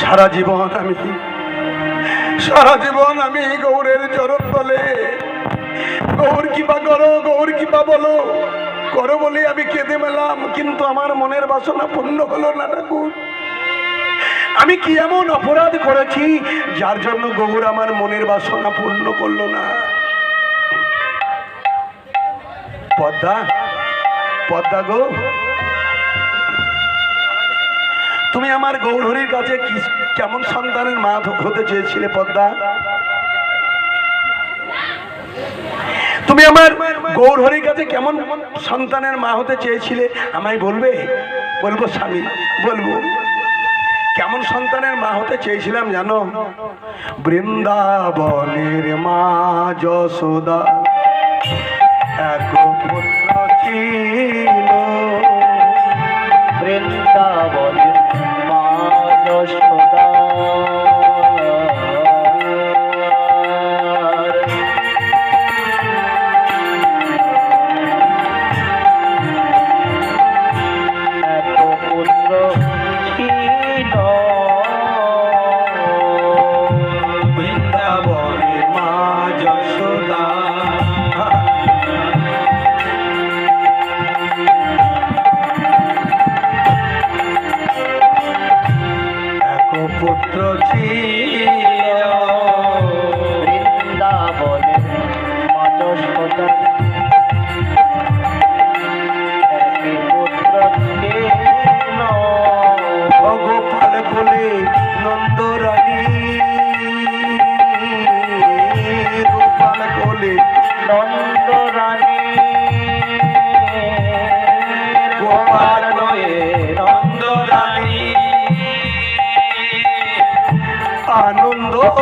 সারা জীবন আমি সারা জীবন আমি গৌরের চরণ বলে। গৌর কৃপা করো, গৌর কৃপা বলো। করো বলে আমি কেঁদে মেলাম, কিন্তু আমার মনের বাসনা পূর্ণ হলো না ঠাকুর আমি কি এমন অপরাধ করেছি যার জন্য গৌর আমার মনের বাসনা পূর্ণ করল না? পদ্মা পদ্মা গো। তুমি আমার গৌরহরির কাছে কেমন সন্তানের মা হতে চেয়েছিলে, পদ্মা? তুমি আমার গৌরহরির কাছে কেমন সন্তানের মা হতে চেয়েছিলে? আমায় বলবে? বলব স্বামী, বলব। কেমন সন্তানের মা হতে চেয়েছিলাম জানো? বৃন্দাবনের মা যশোদা। এক পুত্র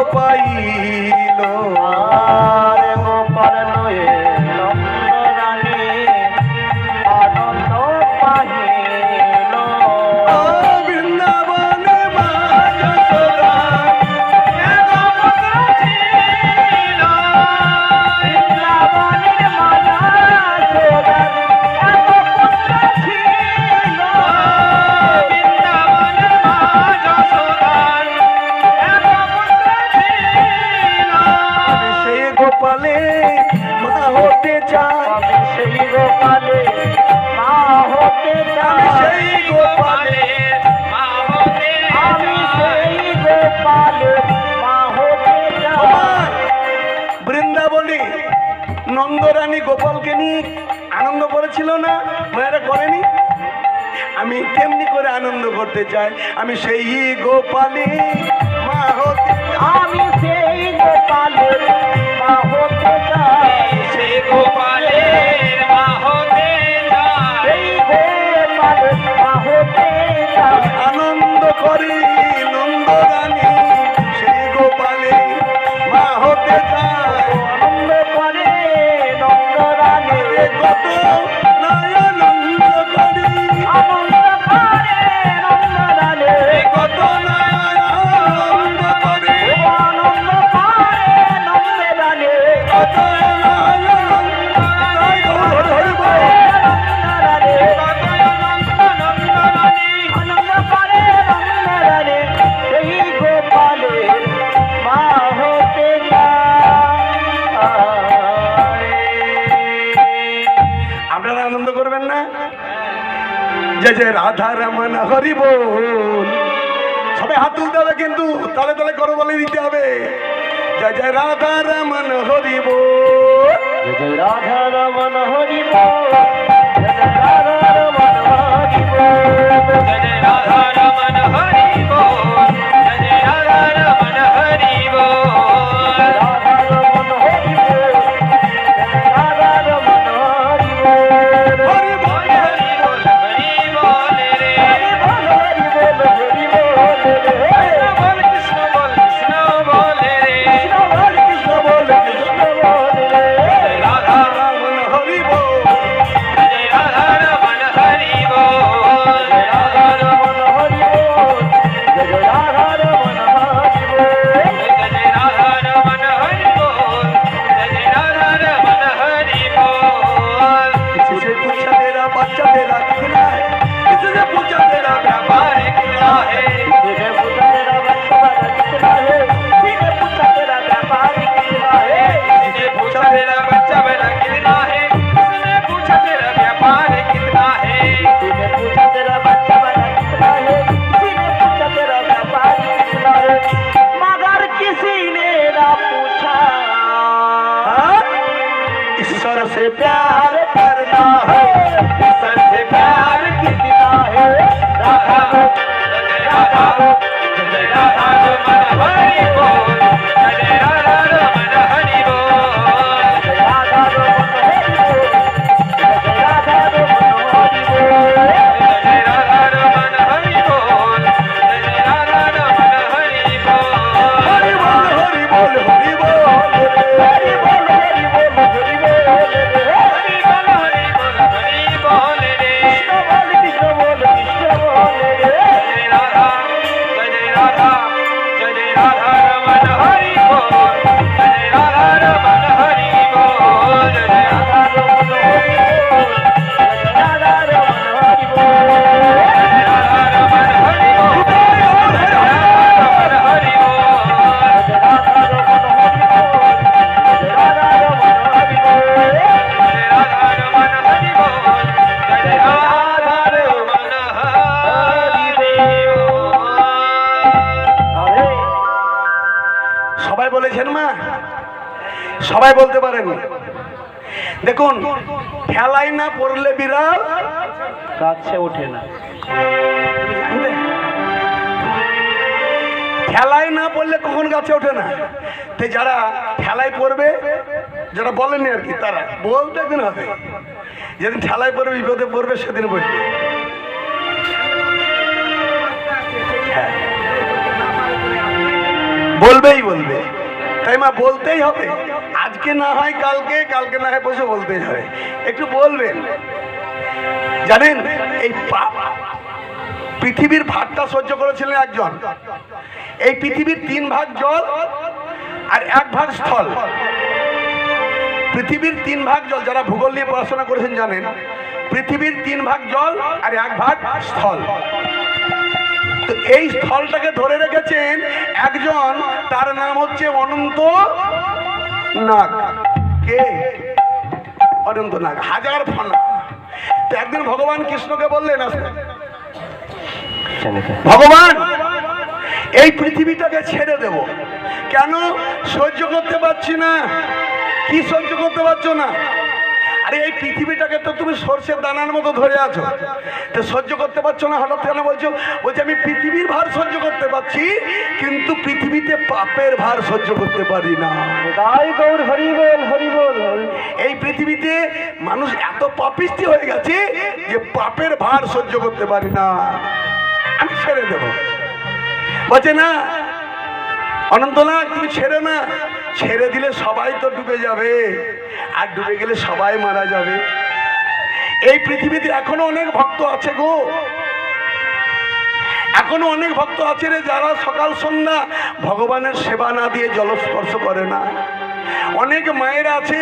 আনন্দ নন্দরানী গোপালকে নিয়ে আনন্দ করেছিল না? মায়েরা করেনি? আমি কেমনি করে আনন্দ করতে চাই। আমি সেই গোপালে মা হতে আমি সেই গোপালে মা হতে চাই। সেই গোপালে। যে যে রাধা রমন হরি বল। সবাই হাত তুলতে হবে কিন্তু তালে তালে করো বলে দিতে হবে। জয় জয় রাধা রমন হরি বল। জয় জয় রাধা রমন হরি বল। জয় জয় রাধা রমন হরি বল। Radha Jai Jai Jai Jai Jai দেখুন খেলায় না পড়লে বিড়াল কাছে ওঠে না? ঠেলায় না পড়লে কখন গাছে ওঠে না তো যারা ঠেলায় পড়বে, যারা বলেনি আর কি, তারা বলতে একদিন হবে যেদিন ঠেলায় পড়বে, বিপদে পড়বে, সেদিন বসবে হ্যাঁ। বলবেই বলবে তাই মা, বলতেই হবে। আজকে না হয় কালকে কালকে না হয় বসে বলতেই হবে। একটু বলবেন। জানেন, এই পৃথিবীর ভাগটা সহ্য করেছিলেন একজন। এই পৃথিবীর তিন ভাগ জল আর এক ভাগ স্থল। পৃথিবীর তিন ভাগ জল, যারা ভূগোল নিয়ে পড়াশোনা করেছেন জানেন, পৃথিবীর তিন ভাগ জল আর এক ভাগ স্থল। এই স্থলটাকে ধরে রেখেছেন একজন তার নাম হচ্ছে অনন্ত নাগ। কে? অনন্ত নাগ হাজার ফনা তো একদিন ভগবান কৃষ্ণকে বললেন ভগবান এই পৃথিবীটাকে ছেড়ে দেব। কেন? সহ্য করতে পারছি না। কি সহ্য করতে পারছ না? আরে এই পৃথিবীটাকে তো তুমি সর্ষের দানার মতো ধরে আছো। তো সহ্য করতে পারছ না? হঠাৎ কেন বলছো? বলছে আমি পৃথিবীর ভার সহ্য করতে পারছি কিন্তু পৃথিবীতে পাপের ভার সহ্য করতে পারি না। গৌর এই পৃথিবীতে মানুষ এত পাপিষ্টি হয়ে গেছে যে পাপের ভার সহ্য করতে পারি না। আমি ছেড়ে দেব। বলছে না অনন্তনাথ তুমি ছেড়ে না। ছেড়ে দিলে সবাই তো ডুবে যাবে। আর ডুবে গেলে সবাই মারা যাবে। এই পৃথিবীতে এখনও অনেক ভক্ত আছে গো। এখনও অনেক ভক্ত আছে রে যারা সকাল সন্ধ্যা ভগবানের সেবা না দিয়ে জলস্পর্শ করে না। অনেক মায়ের আছে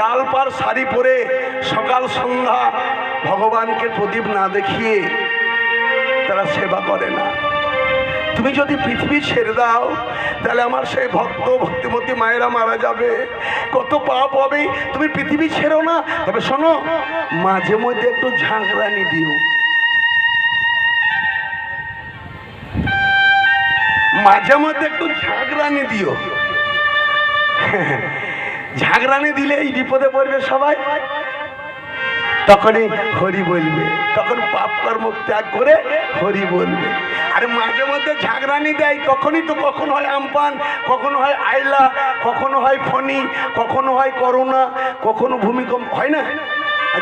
লাল পাড় শাড়ি পরে সকাল সন্ধ্যা ভগবানকে প্রদীপ না দেখিয়ে তারা সেবা করে না। তুমি যদি পৃথিবী ছেড়ে দাও, তাহলে আমার সেই ভক্ত ভক্তিমতী মায়েরা মারা যাবে। কত পাপ হবে, তুমি পৃথিবী ছেড়ো না। তবে শোনো, মাঝে মধ্যে একটু ঝাঁকরানি দিও। মাঝে মধ্যে একটু ঝাঁকরানি দিও। ঝাঁকরানি দিলে এই বিপদে পড়বে সবাই। তখনই হরি বলবে, তখন পাপ কর্ম ত্যাগ করে হরি বলবে। আরে মাঝে মধ্যে ঝাঁকরানি দেয় তখনই তো কখনো হয় আমপান কখনো হয় আইলা কখনো হয় ফণি, কখনো হয় করোনা কখনো ভূমিকম্প, হয় না?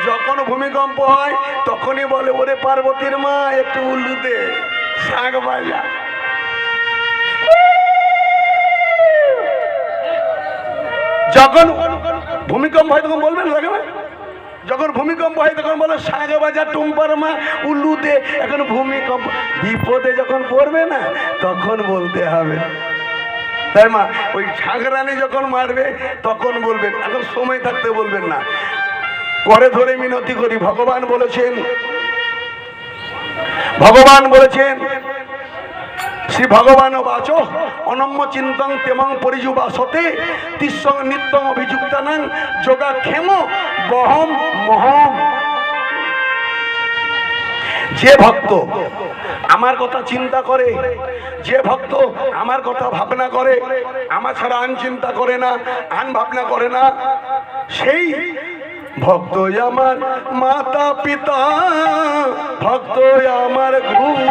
যখন ভূমিকম্প হয়, তখনই বলে, ওরে পার্বতীর মা, একটু উল্লু দে, শাক বাজা যখন ভূমিকম্প হয়, তখন বলবেন, লাগে না যখন ভূমিকম্প হয়, তখন বলে সাগে বাজার টুম্পার মা, উল্লু দে। এখন ভূমিকম্প, বিপদে যখন পড়বে না, তখন বলতে হবে। তাই মা, ওই ঝাঁকরানি যখন মারবে, তখন বলবেন, এখন সময় থাকতে বলবেন না। করে ধরে মিনতি করি, ভগবান বলেছেন ভগবান বলেছেন শ্রী ভগবান বাচ, অনম্য চিন্তং তেমং পরিযুবাসতে তিসং নিত্যং অভিযুক্তানাং যোগাক্ষেম বহম মহম। যে ভক্ত আমার কথা চিন্তা করে, যে ভক্ত আমার কথা ভাবনা করে, আমার ছাড়া আন চিন্তা করে না, আন ভাবনা করে না, সেই ভক্ত আমার মাতা পিতা ভক্ত আমার গুরু।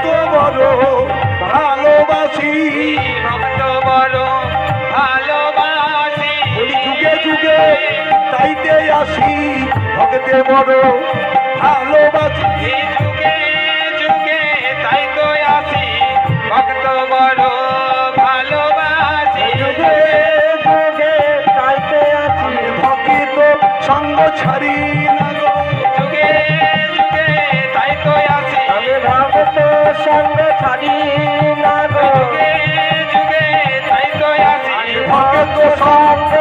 ভক্ত বড় ভালোবাসি। ভক্ত বড় ভালোবাসি। বলি যুগে যুগে তাইতে আসি। ভক্তে বড় ভালোবাসি। এই যুগে যুগে তাই তো আসি। ভক্ত বড় ভালোবাসি। যুগে যুগে তাইতে আসি। ভক্ত সঙ্গ ছাড়ি না সঙ্গ ছাড়ি না গো। যুগে যুগে তাই তো আসি। ভক্ত সঙ্গ